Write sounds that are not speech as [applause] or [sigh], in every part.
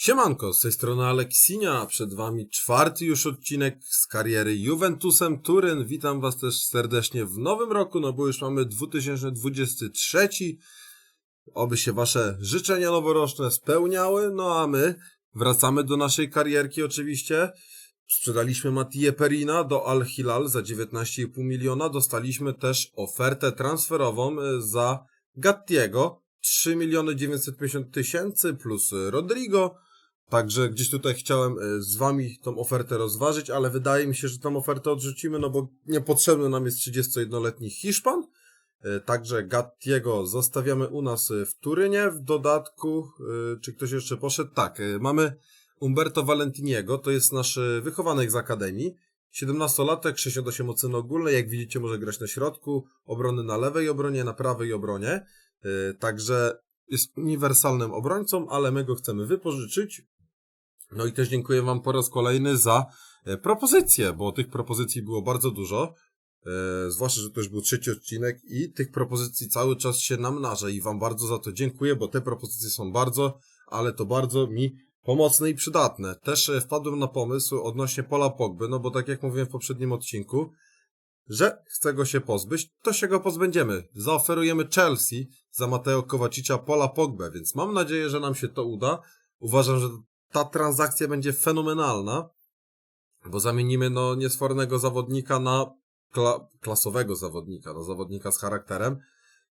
Siemanko, z tej strony Aleksinia, przed wami czwarty już odcinek z kariery Juventusem Turyn. Witam was też serdecznie w nowym roku, no bo już mamy 2023. Oby się wasze życzenia noworoczne spełniały, no a my wracamy do naszej karierki oczywiście. Sprzedaliśmy Matije Perina do Al Hilal za 19,5 miliona. Dostaliśmy też ofertę transferową e, za Gattiego 3 miliony 950 tysięcy plus Rodrigo. Także gdzieś tutaj chciałem e, z wami tą ofertę rozważyć, ale wydaje mi się, że tą ofertę odrzucimy, no bo niepotrzebny nam jest 31-letni Hiszpan. E, Także Gattiego zostawiamy u nas e, w Turynie. W dodatku, czy ktoś jeszcze poszedł? Tak, mamy Umberto Valentiniego, to jest nasz wychowanek z Akademii. 17-latek, 68 oceny ogólnej, jak widzicie może grać na środku, obrony na lewej obronie, na prawej obronie. Także jest uniwersalnym obrońcą, ale my go chcemy wypożyczyć. No i też dziękuję Wam po raz kolejny za e, propozycje, bo tych propozycji było bardzo dużo. E, zwłaszcza, że to już był trzeci odcinek i tych propozycji cały czas się namnaża i Wam bardzo za to dziękuję, bo te propozycje są bardzo, ale to bardzo mi pomocne i przydatne. Też e, wpadłem na pomysł odnośnie Pola Pogby, no bo tak jak mówiłem w poprzednim odcinku, że chce go się pozbyć, to się go pozbędziemy. Zaoferujemy Chelsea za Mateo Kowacicia Pola Pogbę, więc mam nadzieję, że nam się to uda. Uważam, że ta transakcja będzie fenomenalna, bo zamienimy no niesfornego zawodnika na kla klasowego zawodnika, na zawodnika z charakterem.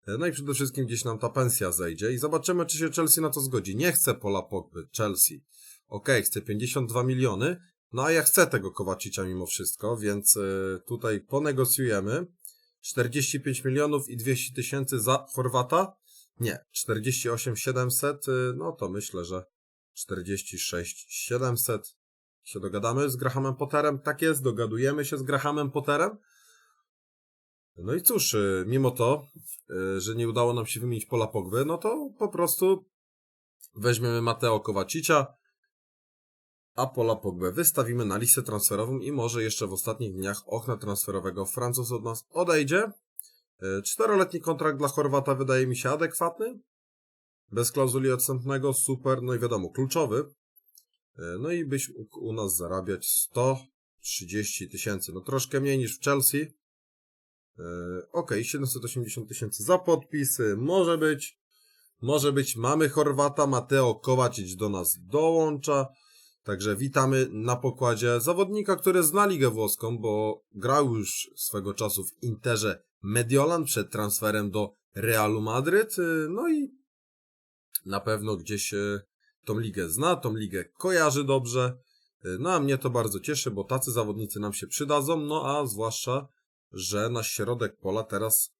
No i przede wszystkim gdzieś nam ta pensja zejdzie i zobaczymy, czy się Chelsea na to zgodzi. Nie chcę Pola Pogby, Chelsea. Okej, chcę 52 miliony, no a ja chcę tego Kowacicia mimo wszystko, więc y, tutaj ponegocjujemy. 45 milionów i 200 tysięcy za Chorwata? Nie, 48 700, y, no to myślę, że 46 700 się dogadamy z Grahamem Potterem. Tak jest, dogadujemy się z Grahamem Potterem. No i cóż, y, mimo to, y, że nie udało nam się wymienić Pola Pogby, no to po prostu weźmiemy Mateo Kowacicia, a Pola Pogbę wystawimy na listę transferową i może jeszcze w ostatnich dniach okna transferowego Francuz od nas odejdzie. Y, Czteroletni kontrakt dla Chorwata wydaje mi się adekwatny. Bez klauzuli odstępnego, super, no i wiadomo, kluczowy. Y, No i byś mógł u nas zarabiać 130 tysięcy, no troszkę mniej niż w Chelsea. Y, Okej, 780 tysięcy za podpis, y, może być. Może być, mamy Chorwata, Mateo Kowacic do nas dołącza. Także witamy na pokładzie zawodnika, który zna ligę włoską, bo grał już swego czasu w Interze Mediolan przed transferem do Realu Madryt. y, No i na pewno gdzieś y, tą ligę zna, tą ligę kojarzy dobrze. Y, No a mnie to bardzo cieszy, bo tacy zawodnicy nam się przydadzą, no a zwłaszcza, że nasz środek pola teraz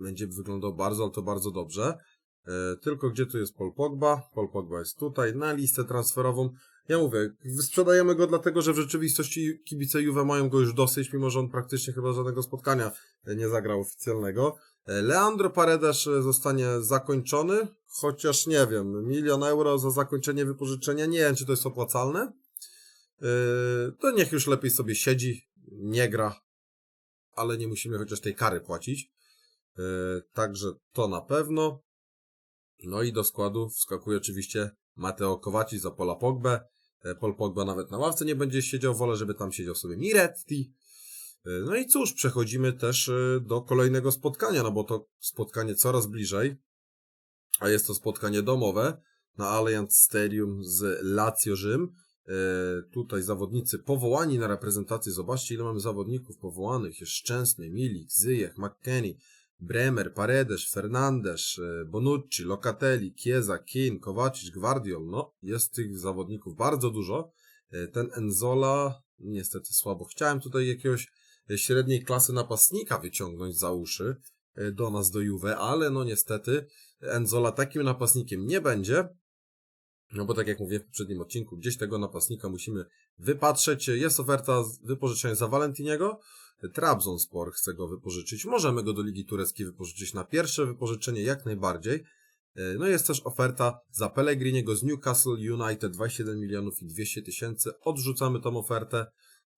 będzie wyglądał bardzo, ale to bardzo dobrze. E, Tylko gdzie tu jest Paul Pogba? Paul Pogba jest tutaj, na listę transferową. Ja mówię, sprzedajemy go dlatego, że w rzeczywistości kibice Juve mają go już dosyć, mimo że on praktycznie chyba żadnego spotkania e, nie zagrał oficjalnego. E, Leandro Paredes e, zostanie zakończony, chociaż nie wiem, milion euro za zakończenie wypożyczenia, nie wiem czy to jest opłacalne. E, To niech już lepiej sobie siedzi, nie gra, ale nie musimy chociaż tej kary płacić. Także to na pewno. No i do składu wskakuje oczywiście Mateo Kowaci za Pola Pogbę. Pol Pogba nawet na ławce nie będzie siedział, wolę, żeby tam siedział sobie Miretti. E, No i cóż, przechodzimy też e, do kolejnego spotkania, no bo to spotkanie coraz bliżej, a jest to spotkanie domowe na Allianz Stadium z Lazio Rzym. E, Tutaj zawodnicy powołani na reprezentację. Zobaczcie, ile mamy zawodników powołanych. Jest Szczęsny, Milik, Zyjech, McKennie, Bremer, Paredes, Fernandes, Bonucci, Locatelli, Chiesa, Keane, Kowacic, Gvardiol. No, jest tych zawodników bardzo dużo. Ten Enzola, niestety słabo. Chciałem tutaj jakiegoś średniej klasy napastnika wyciągnąć za uszy e, do nas, do Juve, ale no niestety Enzola takim napastnikiem nie będzie. No bo tak jak mówiłem w poprzednim odcinku, gdzieś tego napastnika musimy wypatrzeć. Jest oferta wypożyczenia za Valentiniego. Trabzonspor chce go wypożyczyć. Możemy go do Ligi Tureckiej wypożyczyć na pierwsze wypożyczenie jak najbardziej. E, No jest też oferta za Pellegriniego z Newcastle United 27 milionów i 200 tysięcy. Odrzucamy tą ofertę,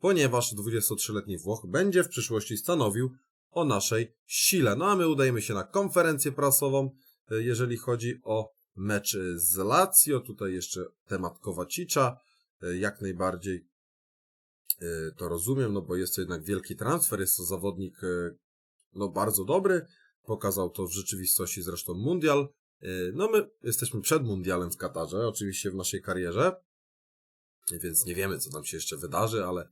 ponieważ 23-letni Włoch będzie w przyszłości stanowił o naszej sile. No a my udajemy się na konferencję prasową, e, jeżeli chodzi o mecz z Lazio. Tutaj jeszcze temat Kowacicza. E, Jak najbardziej e, to rozumiem, no bo jest to jednak wielki transfer. Jest to zawodnik no bardzo dobry. Pokazał to w rzeczywistości zresztą mundial. No my jesteśmy przed mundialem w Katarze, oczywiście w naszej karierze. Więc nie wiemy, co tam się jeszcze wydarzy, ale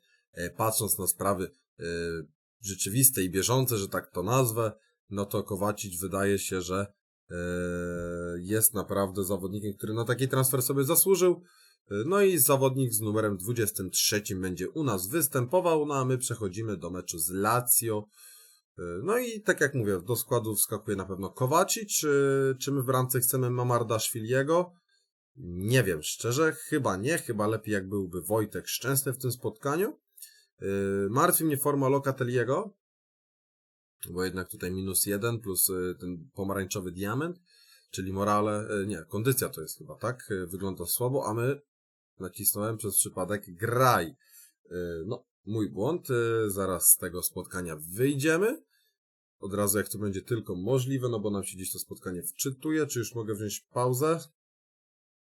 patrząc na sprawy e, rzeczywiste i bieżące, że tak to nazwę, no to Kowacic wydaje się, że e, jest naprawdę zawodnikiem, który na taki transfer sobie zasłużył. E, No i zawodnik z numerem 23 będzie u nas występował, no a my przechodzimy do meczu z Lazio. E, No i tak jak mówię, do składu wskakuje na pewno Kowacic. Czy, my w bramce chcemy Mamarda Szwiliego? Nie wiem, szczerze, chyba nie, chyba lepiej jak byłby Wojtek Szczęsny w tym spotkaniu. Yy, martwi mnie forma Locateliego, bo jednak tutaj minus jeden plus yy, ten pomarańczowy diament, czyli morale, yy, nie, kondycja to jest chyba, tak? Wygląda słabo, a my nacisnąłem przez przypadek graj. No, mój błąd, zaraz z tego spotkania wyjdziemy. Od razu jak to będzie tylko możliwe, no bo nam się dziś to spotkanie wczytuje. Czy już mogę wziąć pauzę?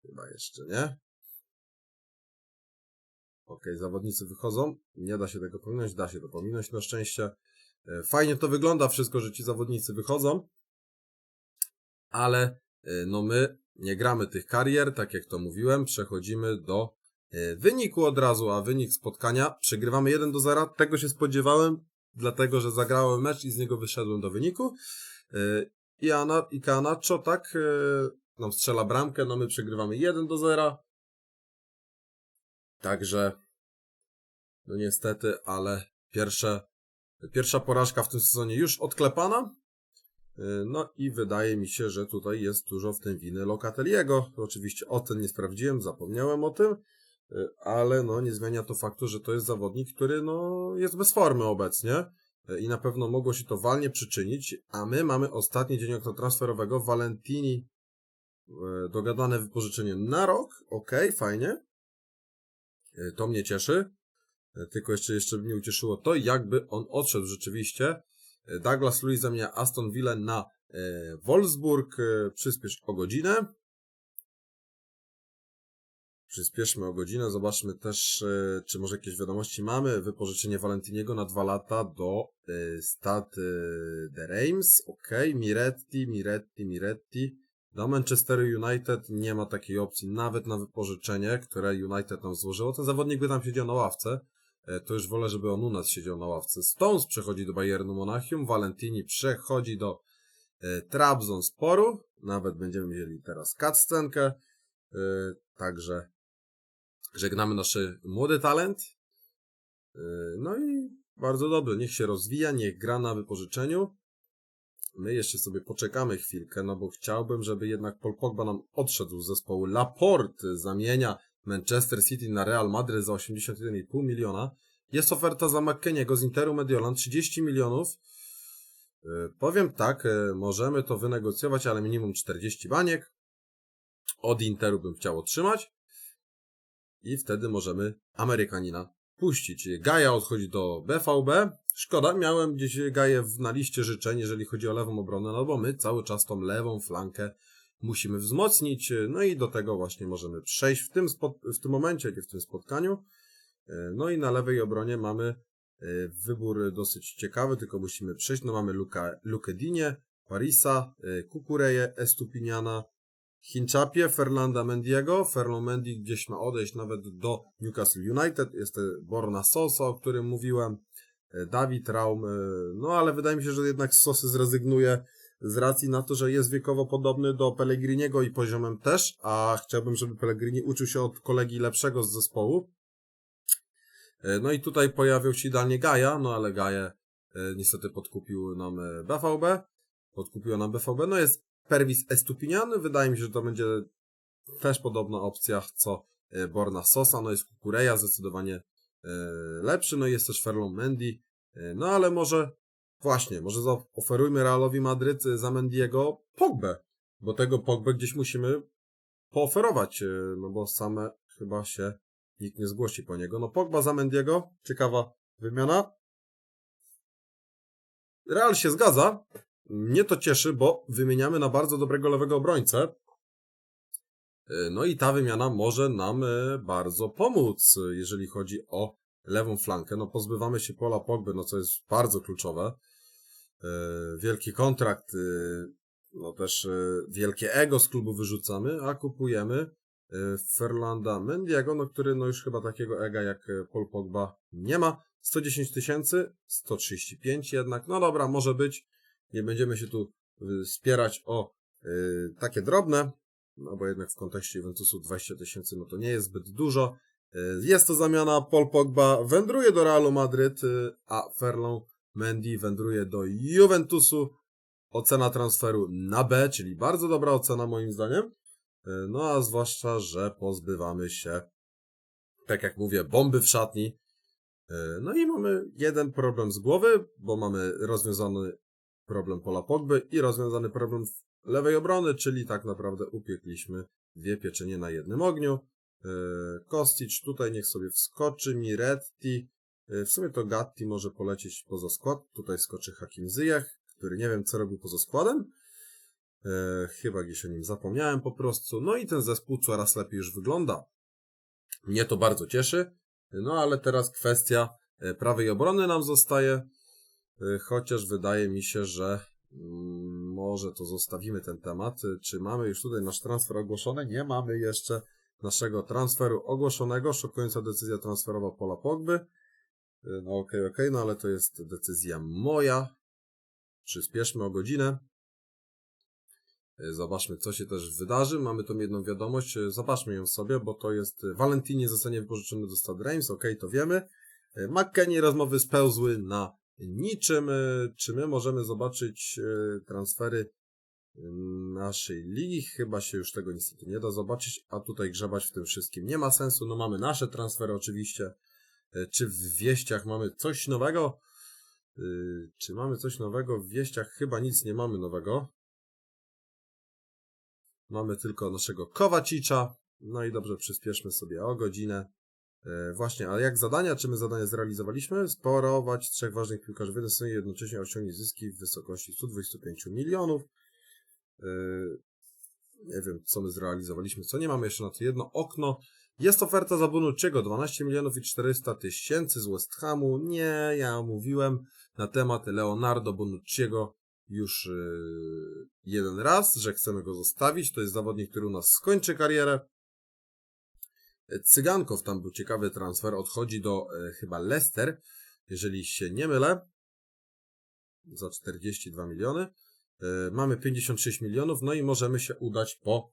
Chyba jeszcze nie. Ok, zawodnicy wychodzą. Nie da się tego pominąć, da się to pominąć na szczęście. E, Fajnie to wygląda wszystko, że ci zawodnicy wychodzą, ale e, no my nie gramy tych karier, tak jak to mówiłem, przechodzimy do e, wyniku od razu, a wynik spotkania przegrywamy 1 do 0. Tego się spodziewałem, dlatego że zagrałem mecz i z niego wyszedłem do wyniku. I Ana, i Kanacho, tak, nam strzela bramkę, no my przegrywamy 1 do 0. Także, no niestety, ale pierwsze, pierwsza porażka w tym sezonie już odklepana. Yy, No i wydaje mi się, że tutaj jest dużo w tym winy Locateliego. Oczywiście ocen nie sprawdziłem, zapomniałem o tym, yy, ale no nie zmienia to faktu, że to jest zawodnik, który no jest bez formy obecnie yy, i na pewno mogło się to walnie przyczynić, a my mamy ostatni dzień okna transferowego, Valentini dogadane wypożyczenie na rok, okej, fajnie. E, To mnie cieszy. E, Tylko jeszcze, jeszcze mnie ucieszyło to, jakby on odszedł rzeczywiście. E, Douglas Luiz zamienia Aston Villa na Wolfsburg. Przyspiesz o godzinę. Przyspieszmy o godzinę. Zobaczmy też, czy może jakieś wiadomości mamy. Wypożyczenie Valentiniego na dwa lata do Stad de Reims. Ok, Miretti, Miretti, Miretti. Do Manchester United nie ma takiej opcji, nawet na wypożyczenie, które United nam złożyło. Ten zawodnik by tam siedział na ławce. E, To już wolę, żeby on u nas siedział na ławce. Stones przechodzi do Bayernu Monachium, Valentini przechodzi do e, Trabzonsporu. Nawet będziemy mieli teraz cutscenkę. E, Także żegnamy nasz młody talent. No i bardzo dobrze, niech się rozwija, niech gra na wypożyczeniu. My jeszcze sobie poczekamy chwilkę, no bo chciałbym, żeby jednak Paul Pogba nam odszedł z zespołu. Laporte zamienia Manchester City na Real Madryt za 81,5 miliona. Jest oferta za McKenniego z Interu Mediolan 30 milionów. Yy, powiem tak, yy, możemy to wynegocjować, ale minimum 40 baniek. Od Interu bym chciał otrzymać. I wtedy możemy Amerykanina puścić. Gaja odchodzi do BVB. Szkoda, miałem gdzieś Gaję na liście życzeń, jeżeli chodzi o lewą obronę, no bo my cały czas tą lewą flankę musimy wzmocnić, no i do tego właśnie możemy przejść w tym, w tym momencie, w tym spotkaniu. E, No i na lewej obronie mamy e, wybór dosyć ciekawy, tylko musimy przejść. No mamy Luka, Lukę Dinie, Parisa, e, Kukureję, Estupiniana, Hinchapie, Fernanda Mendiego. Ferland Mendy gdzieś ma odejść nawet do Newcastle United. Jest to Borna Sosa, o którym mówiłem. e, Dawid Raum. e, No ale wydaje mi się, że jednak Sosy zrezygnuje z racji na to, że jest wiekowo podobny do Pellegriniego i poziomem też, a chciałbym, żeby Pellegrini uczył się od kolegi lepszego z zespołu. E, No i tutaj pojawił się idealnie Gaja, no ale Gaję e, niestety podkupił nam e, BVB. Podkupiła nam BVB. No jest Pervis Estupinian. Wydaje mi się, że to będzie też podobna opcja co e, Borna Sosa. No jest Kukureja zdecydowanie e, lepszy. No i jest też Ferlon Mendy. E, No ale może właśnie, może zaoferujmy Realowi Madryt za Mendiego Pogbę. Bo tego Pogbę gdzieś musimy pooferować, no bo same chyba się nikt nie zgłosi po niego. No Pogba za Mendiego, ciekawa wymiana. Real się zgadza. Mnie to cieszy, bo wymieniamy na bardzo dobrego lewego obrońcę. E, No i ta wymiana może nam e, bardzo pomóc, e, jeżeli chodzi o lewą flankę. No pozbywamy się Pola Pogby, no co jest bardzo kluczowe. Wielki kontrakt, no też wielkie ego z klubu wyrzucamy, a kupujemy Ferlanda Mendiego, no który no już chyba takiego ega jak Paul Pogba nie ma. 110 tysięcy, 135 jednak, no dobra, może być. Nie będziemy się tu y, spierać o y, takie drobne, no bo jednak w kontekście Juventusu 20 tysięcy, no to nie jest zbyt dużo. Y, Jest to zamiana, Paul Pogba wędruje do Realu Madryt, a Ferland Mendy wędruje do Juventusu. Ocena transferu na B, czyli bardzo dobra ocena moim zdaniem. No a zwłaszcza, że pozbywamy się, tak jak mówię, bomby w szatni. No i mamy jeden problem z głowy, bo mamy rozwiązany problem Pola Pogby i rozwiązany problem lewej obrony, czyli tak naprawdę upiekliśmy dwie pieczenie na jednym ogniu. Yy, Kostic tutaj niech sobie wskoczy, Miretti, yy, w sumie to Gatti może polecieć poza skład, tutaj skoczy Hakim Ziyech, który nie wiem co robił poza składem, yy, chyba gdzieś o nim zapomniałem po prostu, no i ten zespół coraz lepiej już wygląda. Mnie to bardzo cieszy, no ale teraz kwestia prawej obrony nam zostaje, Chociaż wydaje mi się, że mm, może to zostawimy ten temat. Y, Czy mamy już tutaj nasz transfer ogłoszony? Nie mamy jeszcze naszego transferu ogłoszonego. Szokująca decyzja transferowa Pola Pogby. Y, No okej, okej, no ale to jest decyzja moja. Przyspieszmy o godzinę. Y, Zobaczmy, co się też wydarzy. Mamy tą jedną wiadomość. Y, Zobaczmy ją sobie, bo to jest y, Valentini zostanie wypożyczony do Stade Reims. Okej, to wiemy. Y, McKennie rozmowy spełzły na niczym. y, Czy my możemy zobaczyć y, transfery y, naszej ligi? Chyba się już tego niestety nie da zobaczyć, a tutaj grzebać w tym wszystkim nie ma sensu. No mamy nasze transfery oczywiście. Y, Czy w wieściach mamy coś nowego? Czy mamy coś nowego? W wieściach chyba nic nie mamy nowego. Mamy tylko naszego Kowacicza. No i dobrze, przyspieszmy sobie o godzinę. E, właśnie, a jak zadania? Czy my zadania zrealizowaliśmy? Sporować trzech ważnych piłkarzy w jednej stronie, jednocześnie osiągnięć zyski w wysokości 125 milionów. E, nie wiem, co my zrealizowaliśmy, co nie mamy jeszcze na to jedno okno. Jest oferta za Bonucciego, 12 milionów i 400 tysięcy z West Hamu. Nie, ja mówiłem na temat Leonardo Bonucciego już yy, jeden raz, że chcemy go zostawić. To jest zawodnik, który u nas skończy karierę. Cygankow, tam był ciekawy transfer, odchodzi do e, chyba Leicester, jeżeli się nie mylę, za 42 miliony. E, mamy 56 milionów, no i możemy się udać po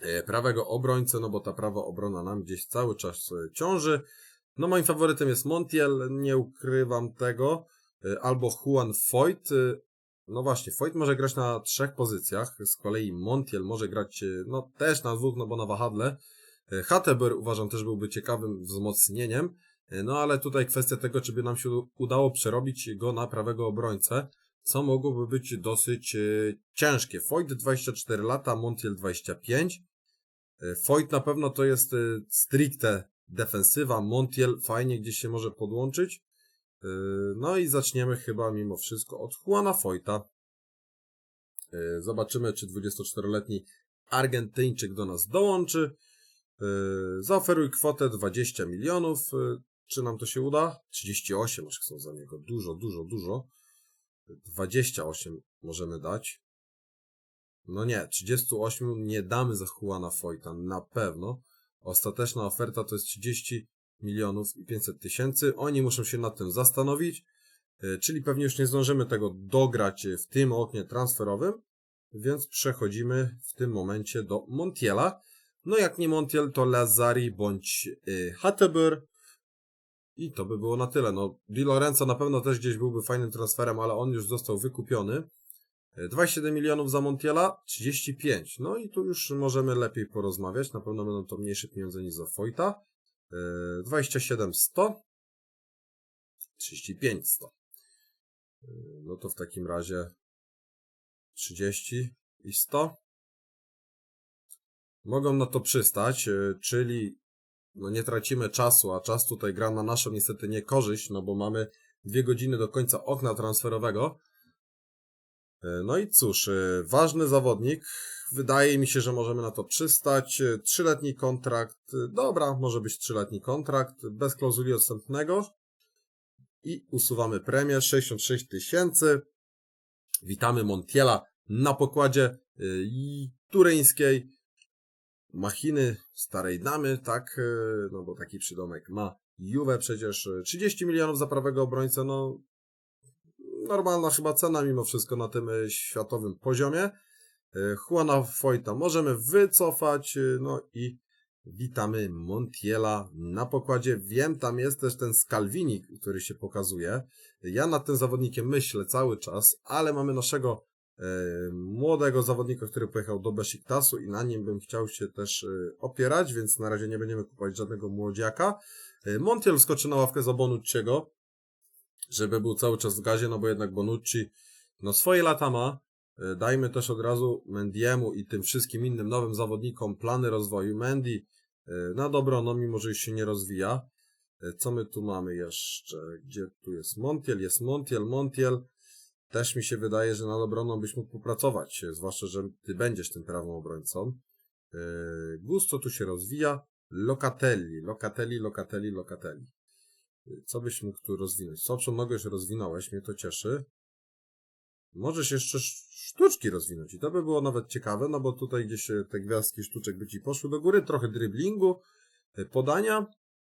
e, prawego obrońcę, no bo ta prawa obrona nam gdzieś cały czas ciąży. No moim faworytem jest Montiel, nie ukrywam tego, albo Juan Foyt. No właśnie, Foyt może grać na trzech pozycjach, z kolei Montiel może grać, no też na dwóch, no bo na wahadle. E, Hatteber uważam też byłby ciekawym wzmocnieniem, e, no ale tutaj kwestia tego, czy by nam się udało przerobić go na prawego obrońcę, co mogłoby być dosyć e, ciężkie. Foyt 24 lata, Montiel 25. E, Foyt na pewno to jest stricte defensywa, Montiel fajnie gdzieś się może podłączyć. No i zaczniemy chyba mimo wszystko od Juana Foyta. Zobaczymy, czy 24-letni Argentyńczyk do nas dołączy. Yy, Zaoferuj kwotę 20 milionów. Yy, Czy nam to się uda? 38 aż chcą za niego. Dużo, dużo, dużo. 28 możemy dać. No nie, 38 nie damy za Juana Foyta, na pewno. Ostateczna oferta to jest 30 milionów i 500 tysięcy. Oni muszą się nad tym zastanowić, yy, czyli pewnie już nie zdążymy tego dograć w tym oknie transferowym, więc przechodzimy w tym momencie do Montiela. No jak nie Montiel, to Lazari bądź y, Hatteber. I to by było na tyle. No, Di Lorenzo na pewno też gdzieś byłby fajnym transferem, ale on już został wykupiony. Y, 27 milionów za Montiela, 35. No i tu już możemy lepiej porozmawiać. Na pewno będą to mniejsze pieniądze niż za Foyta. Y, 27 100. 35 100. Y, No to w takim razie 30 i 100 mogą na to przystać, y, czyli no nie tracimy czasu, a czas tutaj gra na naszą niestety niekorzyść, no bo mamy dwie godziny do końca okna transferowego. E, No i cóż, e, ważny zawodnik. Wydaje mi się, że możemy na to przystać. E, Trzyletni kontrakt. e, Dobra, może być trzyletni kontrakt, bez klauzuli odstępnego. I usuwamy premię 66 tysięcy. Witamy Montiela na pokładzie e, i tureńskiej machiny starej damy, tak? E, No bo taki przydomek ma Juve przecież. e, 30 milionów za prawego obrońcę, no normalna chyba cena mimo wszystko na tym e, światowym poziomie. E, Juana Foyta możemy wycofać, e, no i witamy Montiela na pokładzie. Wiem, tam jest też ten Scalvini, który się pokazuje. Ja nad tym zawodnikiem myślę cały czas, ale mamy naszego e, młodego zawodnika, który pojechał do Besiktasu i na nim bym chciał się też e, opierać, więc na razie nie będziemy kupować żadnego młodziaka. E, Montiel skoczy na ławkę za Bonucciego, żeby był cały czas w gazie, no bo jednak Bonucci no swoje lata ma. E, Dajmy też od razu Mendiemu i tym wszystkim innym nowym zawodnikom plany rozwoju. Mendy e, na dobro, no mimo że już się nie rozwija. E, Co my tu mamy jeszcze? Gdzie tu jest Montiel? Jest Montiel, Montiel. Też mi się wydaje, że nad obroną byś mógł popracować, e, zwłaszcza, że ty będziesz tym prawym obrońcą. E, Gusto tu się rozwija. Locatelli, Locatelli, Locatelli, Locatelli. E, Co byś mógł tu rozwinąć? Sopszą nogę już rozwinąłeś, mnie to cieszy. Możesz jeszcze sz- sztuczki rozwinąć i to by było nawet ciekawe, no bo tutaj gdzieś te gwiazdki sztuczek by ci poszły do góry, trochę driblingu, podania,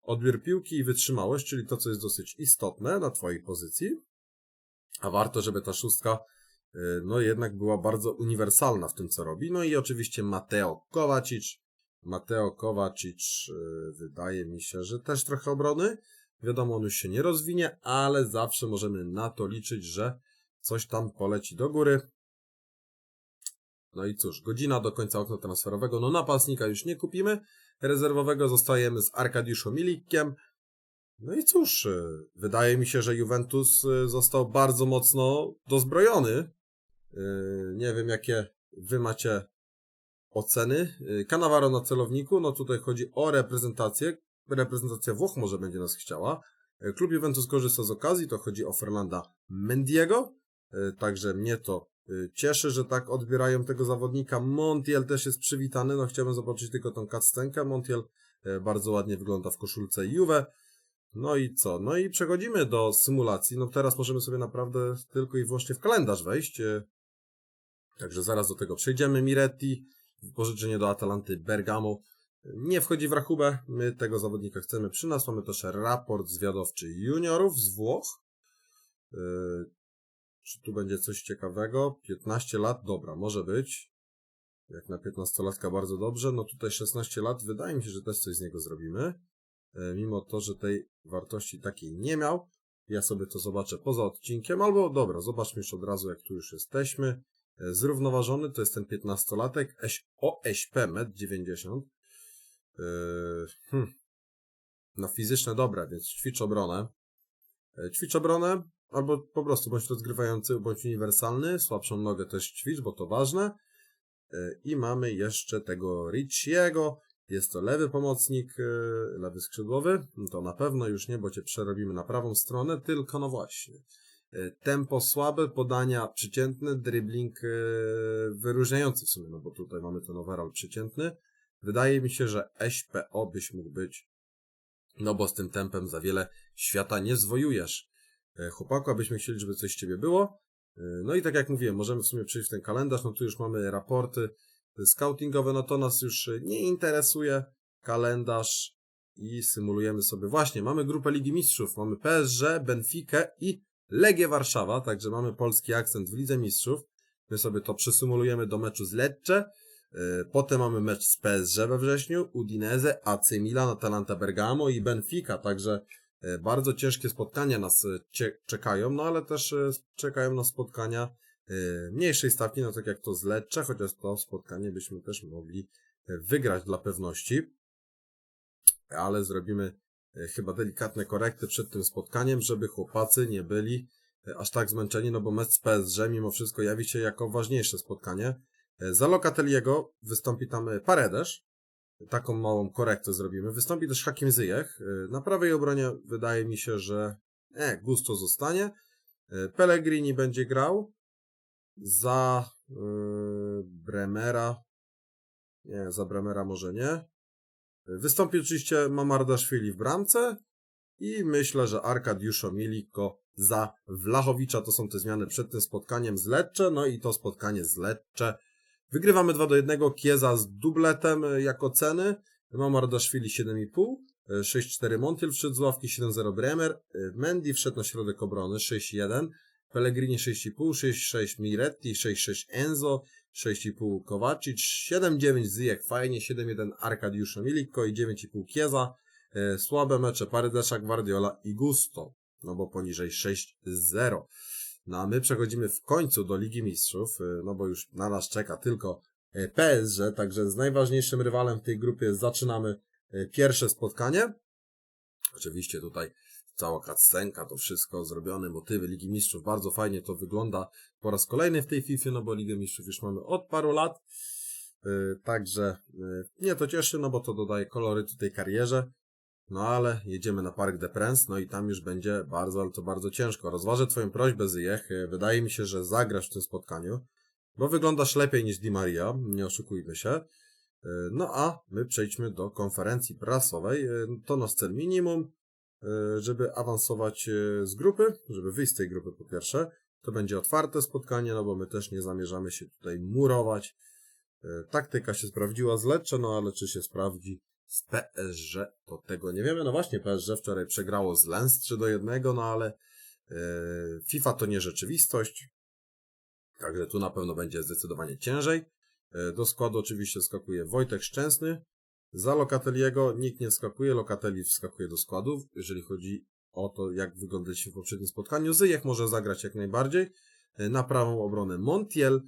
odbiór piłki i wytrzymałość, czyli to, co jest dosyć istotne na twojej pozycji. A warto, żeby ta szóstka e, no jednak była bardzo uniwersalna w tym, co robi. No i oczywiście Mateo Kovacic. Mateo Kovacic e, wydaje mi się, że też trochę obrony. Wiadomo, on już się nie rozwinie, ale zawsze możemy na to liczyć, że coś tam poleci do góry. No i cóż, godzina do końca okna transferowego. No napastnika już nie kupimy. Rezerwowego zostajemy z Arkadiuszem Milikiem. No i cóż, e, wydaje mi się, że Juventus e, został bardzo mocno dozbrojony. E, Nie wiem, jakie wy macie oceny. Cannavaro na celowniku, no tutaj chodzi o reprezentację. Reprezentacja Włoch może będzie nas chciała. Klub Juventus korzysta z okazji, to chodzi o Fernanda Mendiego. Także mnie to cieszy, że tak odbierają tego zawodnika. Montiel też jest przywitany, no chciałbym zobaczyć tylko tą cutscenkę. Montiel bardzo ładnie wygląda w koszulce Juve. No i co? No i przechodzimy do symulacji. No teraz możemy sobie naprawdę tylko i wyłącznie w kalendarz wejść. e, Także zaraz do tego przejdziemy. Miretti, wypożyczenie do Atalanty Bergamo. Nie wchodzi w rachubę. My tego zawodnika chcemy przy nas. Mamy też raport zwiadowczy juniorów z Włoch. E, Czy tu będzie coś ciekawego? 15 lat, dobra, może być. Jak na 15-latka bardzo dobrze. No tutaj 16 lat, wydaje mi się, że też coś z niego zrobimy. E, Mimo to, że tej wartości takiej nie miał. Ja sobie to zobaczę poza odcinkiem, albo dobra, zobaczmy już od razu, jak tu już jesteśmy. E, Zrównoważony to jest ten 15-latek Eś- o SP 1,90 m. Hmm. No fizyczne dobre, więc ćwicz obronę. E, Ćwicz obronę, albo po prostu bądź rozgrywający, bądź uniwersalny. Słabszą nogę też ćwicz, bo to ważne. I mamy jeszcze tego Richiego. Jest to lewy pomocnik, e, lewy skrzydłowy. No To na pewno już nie, bo cię przerobimy na prawą stronę, tylko no właśnie. E, Tempo słabe, podania przeciętne, dribbling e, wyróżniający w sumie, no bo tutaj mamy ten overall przeciętny. Wydaje mi się, że SPO byś mógł być, no bo z tym tempem za wiele świata nie zwojujesz. Chłopaku, abyśmy chcieli, żeby coś z ciebie było. No i tak jak mówiłem, możemy w sumie przejść w ten kalendarz, no tu już mamy raporty scoutingowe, no to nas już nie interesuje. Kalendarz i symulujemy sobie. Właśnie, mamy grupę Ligi Mistrzów, mamy PSG, Benfica i Legię Warszawa, także mamy polski akcent w Lidze Mistrzów. My sobie to przesymulujemy do meczu z Lecce. E, Potem mamy mecz z PSG we wrześniu, Udinese, AC Milan, Atalanta Bergamo i Benfica, także e, bardzo ciężkie spotkania nas czekają, no ale też czekają nas spotkania mniejszej stawki, no tak jak to z Lecce, chociaż to spotkanie byśmy też mogli e, wygrać dla pewności. Ale zrobimy e, chyba delikatne korekty przed tym spotkaniem, żeby chłopacy nie byli e, aż tak zmęczeni, no bo mecz z PSG mimo wszystko jawi się jako ważniejsze spotkanie. Za Lokateliego wystąpi tam Paredes. Taką małą korektę zrobimy. Wystąpi też Hakim Zyjech. Na prawej obronie wydaje mi się, że e, Gusto zostanie. Pellegrini będzie grał. Za yy, Bremera. Nie, za Bremera może nie. Wystąpi oczywiście Mamardaszwili w bramce i myślę, że Arkadiuszo Miliko za Wlachowicza. To są te zmiany przed tym spotkaniem z Lecce, no i to spotkanie z Lecce. Wygrywamy 2 do 1, Kieza z dubletem y, jako ceny, Mamardaszwili 7,5, y, 6-4 Montiel wszedł z ławki, 7-0 Bremer, y, Mendy wszedł na środek obrony, 6-1, Pellegrini 6,5, 6,6 Miretti, 6,6 Enzo, 6,5 Kowacic, 7,9 Zyjek fajnie, 7,1 Arkadiusz Miliko i 9,5 Kieza. E, Słabe mecze Parydesza, Guardiola i Gusto, no bo poniżej 6-0. No a my przechodzimy w końcu do Ligi Mistrzów, e, no bo już na nas czeka tylko e, PSG, także z najważniejszym rywalem w tej grupie zaczynamy e, pierwsze spotkanie. Oczywiście tutaj cała cutscenka, to wszystko zrobione, motywy Ligi Mistrzów, bardzo fajnie to wygląda. Po raz kolejny w tej FIFA, no bo Ligę Mistrzów już mamy od paru lat, Yy, także yy, mnie to cieszy, no bo to dodaje kolorytu tej karierze, no ale jedziemy na Park de Prince, no i tam już będzie bardzo, ale to bardzo ciężko. Rozważę twoją prośbę, Zyjech, Yy, wydaje mi się, że zagrasz w tym spotkaniu, bo wyglądasz lepiej niż Di Maria, nie oszukujmy się. No a my przejdźmy do konferencji prasowej, to nasz cel minimum, e, żeby awansować e, z grupy, żeby wyjść z tej grupy po pierwsze. To będzie otwarte spotkanie, no bo my też nie zamierzamy się tutaj murować. E, Taktyka się sprawdziła z Lecce, no ale czy się sprawdzi z PSG, to tego nie wiemy. No właśnie, PSG wczoraj przegrało z Lens 3 do 1, no ale e, FIFA to nie rzeczywistość. Także tu na pewno będzie zdecydowanie ciężej. E, Do składu oczywiście skakuje Wojtek Szczęsny, za Lokateliego nikt nie wskakuje, Lokateli wskakuje do składów, jeżeli chodzi o to, jak wyglądaliśmy w poprzednim spotkaniu. Zyjek może zagrać jak najbardziej. E, Na prawą obronę Montiel.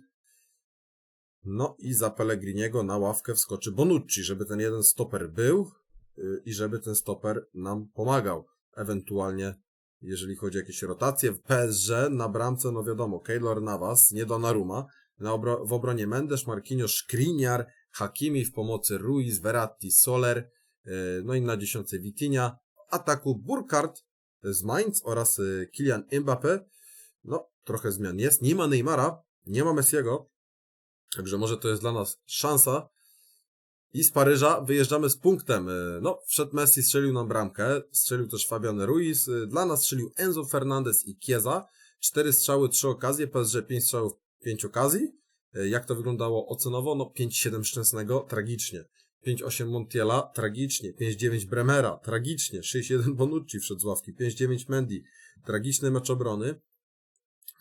No i za Pellegriniego na ławkę wskoczy Bonucci, żeby ten jeden stoper był y, i żeby ten stoper nam pomagał. Ewentualnie, jeżeli chodzi o jakieś rotacje, w PSG na bramce, no wiadomo, Keylor Navas, nie Donnarumma, na obro- w obronie Mendes, Marquinhos, Skriniar, Hakimi w pomocy Ruiz, Verratti, Soler, yy, no i na dziesiątce Vitinha, ataku Burkhardt z Mainz oraz yy, Kylian Mbappé. No, trochę zmian jest. Nie ma Neymara, nie ma Messiego, także może to jest dla nas szansa. I z Paryża wyjeżdżamy z punktem. Yy, No, wszedł Messi, strzelił nam bramkę, strzelił też Fabian Ruiz, dla nas strzelił Enzo Fernandez i Chiesa. Cztery strzały, trzy okazje, PSG pięć strzałów, pięć okazji. E, Jak to wyglądało ocenowo? No 5-7 Szczęsnego, tragicznie. 5-8 Montiela, tragicznie. 5-9 Bremera, tragicznie. 6-1 Bonucci wszedł z ławki. 5-9 Mendy, tragiczny mecz obrony.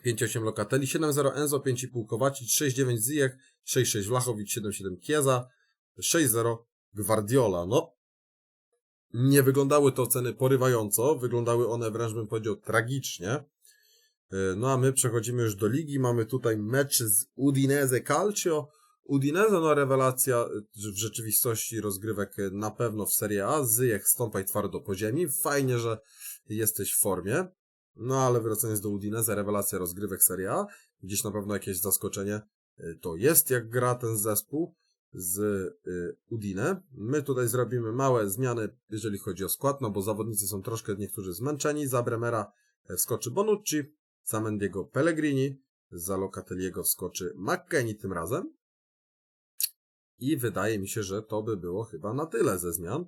5-8 Lokateli, 7-0 Enzo, 5,5 Kowacic, 6-9 Zijek, 6-6 Wlachowicz, 7-7 Kieza, 6-0 Guardiola. No, nie wyglądały te oceny porywająco, wyglądały one wręcz bym powiedział tragicznie. E, No a my przechodzimy już do ligi. Mamy tutaj mecz z Udinese Calcio. Udinese, no rewelacja e, w rzeczywistości rozgrywek e, na pewno w Serie A. Zyjek stąpaj twardo po ziemi. Fajnie, że jesteś w formie. No ale wracając do Udinese, rewelacja rozgrywek Serie A. Gdzieś na pewno jakieś zaskoczenie to jest, jak gra ten zespół z Udine. My tutaj zrobimy małe zmiany, jeżeli chodzi o skład, no bo zawodnicy są troszkę niektórzy zmęczeni. Za Bremera wskoczy Bonucci, za Mendiego Pellegrini, za Locateliego wskoczy McKennie tym razem. I wydaje mi się, że to by było chyba na tyle ze zmian.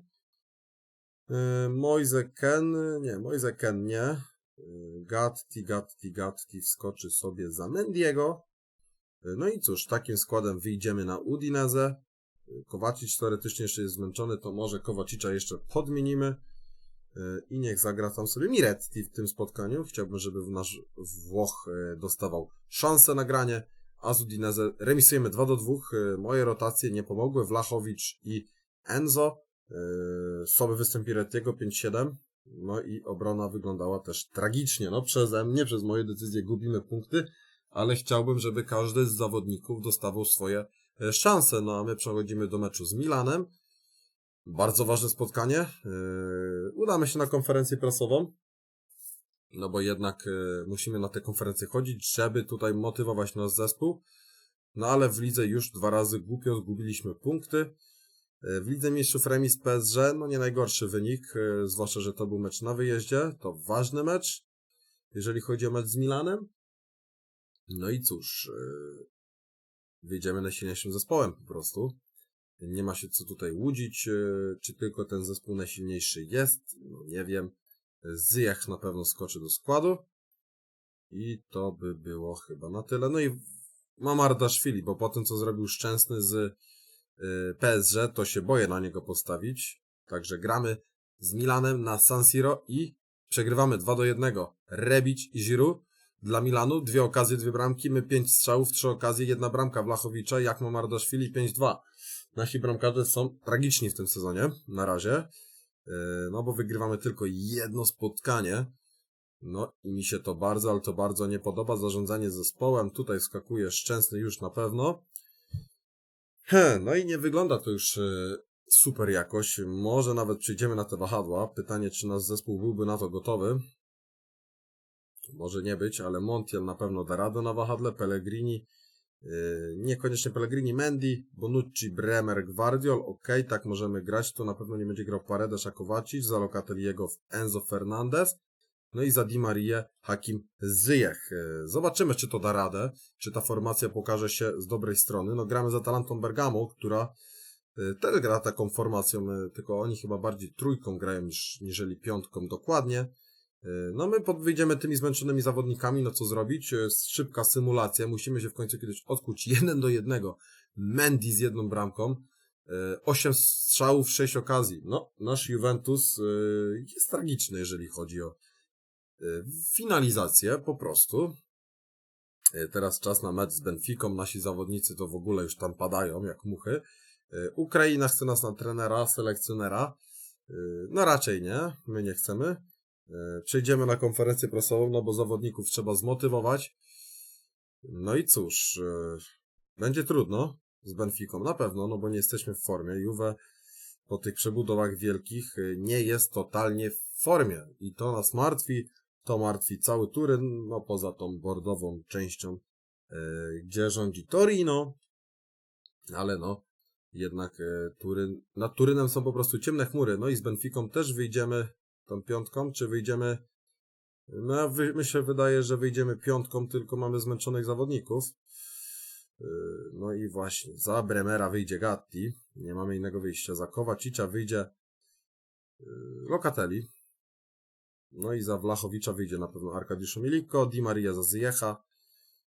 Yy, Moise Ken, nie, Moise Ken nie. Yy, Gatti, Gatti, Gatti wskoczy sobie za Mendiego. Yy, No i cóż, takim składem wyjdziemy na Udinese. Kowacic teoretycznie jeszcze jest zmęczony, to może Kowacicza jeszcze podmienimy. Yy, I niech zagra tam sobie Miretti w tym spotkaniu. Chciałbym, żeby nasz Włoch yy, dostawał szansę na granie. A z remisujemy 2 do 2. Yy, Moje rotacje nie pomogły. Wlachowicz i Enzo. Słaby występ Mirettiego 5-7. No i obrona wyglądała też tragicznie. No przeze mnie, przez moje decyzje gubimy punkty, ale chciałbym, żeby każdy z zawodników dostawał swoje e, szanse. No a my przechodzimy do meczu z Milanem. Bardzo ważne spotkanie. Yy, Udamy się na konferencję prasową. No bo jednak e, musimy na te konferencje chodzić, żeby tutaj motywować nasz zespół. No ale w lidze już dwa razy głupio zgubiliśmy punkty. E, W Lidze Mistrzów remis PSG, no nie najgorszy wynik, zwłaszcza, że to był mecz na wyjeździe, to ważny mecz, jeżeli chodzi o mecz z Milanem. No i cóż, yy, wyjdziemy najsilniejszym zespołem po prostu. Nie ma się co tutaj łudzić, yy, czy tylko ten zespół najsilniejszy jest, no nie wiem. Zyjach na pewno skoczy do składu. I to by było chyba na tyle. No i Mamardaszwili, bo po tym co zrobił Szczęsny z yy, PSG, to się boję na niego postawić. Także gramy z Milanem na San Siro i przegrywamy 2 do 1. Rebic i Giroud dla Milanu, dwie okazje, dwie bramki, my pięć strzałów, trzy okazje, jedna bramka Wlachowicza, jak Mamardaszwili 5-2. Nasi bramkarze są tragiczni w tym sezonie, na razie, yy, no bo wygrywamy tylko jedno spotkanie, no i mi się to bardzo, ale to bardzo nie podoba, zarządzanie zespołem, tutaj skakuje Szczęsny już na pewno, He, no i nie wygląda to już yy, super jakoś, może nawet przyjdziemy na te wahadła, pytanie czy nasz zespół byłby na to gotowy, może nie być, ale Montiel na pewno da radę na wahadle, Pellegrini, niekoniecznie Pellegrini, Mendy, Bonucci, Bremer, Gvardiol, ok, tak możemy grać, to na pewno nie będzie grał Paredes, a Kovacic, za Locateliego Enzo Fernandez, no i za Di Marię Hakim Zyjech. Yy, Zobaczymy, czy to da radę, czy ta formacja pokaże się z dobrej strony. No gramy za Talantą Bergamo, która yy, też gra taką formacją, yy, tylko oni chyba bardziej trójką grają niż, niżeli piątką dokładnie. No my wyjdziemy tymi zmęczonymi zawodnikami, no co zrobić? E, Szybka symulacja, musimy się w końcu kiedyś odkuć [laughs] jeden do jednego. Mendy z jedną bramką, E, osiem strzałów, sześć okazji. No, nasz Juventus e, jest tragiczny, jeżeli chodzi o e, finalizację, po prostu. E, Teraz czas na mecz z Benficą, nasi zawodnicy to w ogóle już tam padają jak muchy. E, Ukraina chce nas na trenera, selekcjonera. E, No raczej nie, my nie chcemy. E, Przejdziemy na konferencję prasową, no bo zawodników trzeba zmotywować. No i cóż, e, będzie trudno z Benficą, na pewno, no bo nie jesteśmy w formie. Juve po tych przebudowach wielkich e, nie jest totalnie w formie i to nas martwi, to martwi cały Turyn, no poza tą bordową częścią, gdzie rządzi Torino, ale no, jednak Turyn, nad Turynem są po prostu ciemne chmury, no i z Benficą też wyjdziemy tą piątką, czy wyjdziemy... No, wy, mi się wydaje, że wyjdziemy piątką, tylko mamy zmęczonych zawodników. Yy, No i właśnie, za Bremera wyjdzie Gatti, nie mamy innego wyjścia. Za Kowacicia wyjdzie yy, Locatelli. No i za Wlachowicza wyjdzie na pewno Arkadiuszu Miliko, Di Maria za Zjecha.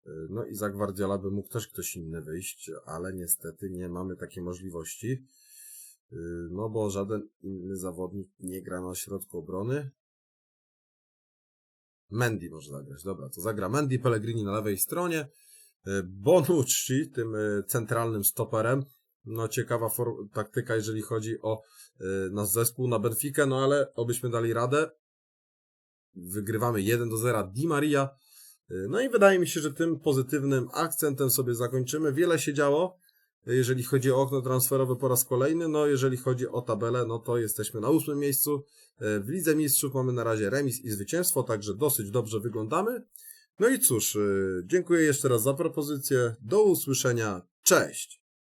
Yy, No i za Gwardziola by mógł też ktoś inny wyjść, ale niestety nie mamy takiej możliwości. Yy, No bo żaden inny zawodnik nie gra na środku obrony. Mendy może zagrać. Dobra, to zagra Mendy, Pellegrini na lewej stronie. Yy, Bonucci, tym yy, centralnym stoperem. No ciekawa taktyka, jeżeli chodzi o nasz zespół na Benfica, no ale obyśmy dali radę. Wygrywamy 1 do 0 Di Maria. No i wydaje mi się, że tym pozytywnym akcentem sobie zakończymy. Wiele się działo, jeżeli chodzi o okno transferowe po raz kolejny. No jeżeli chodzi o tabelę, no to jesteśmy na ósmym miejscu. Yy, W Lidze Mistrzów mamy na razie remis i zwycięstwo, także dosyć dobrze wyglądamy. No i cóż, yy, dziękuję jeszcze raz za propozycję. Do usłyszenia. Cześć!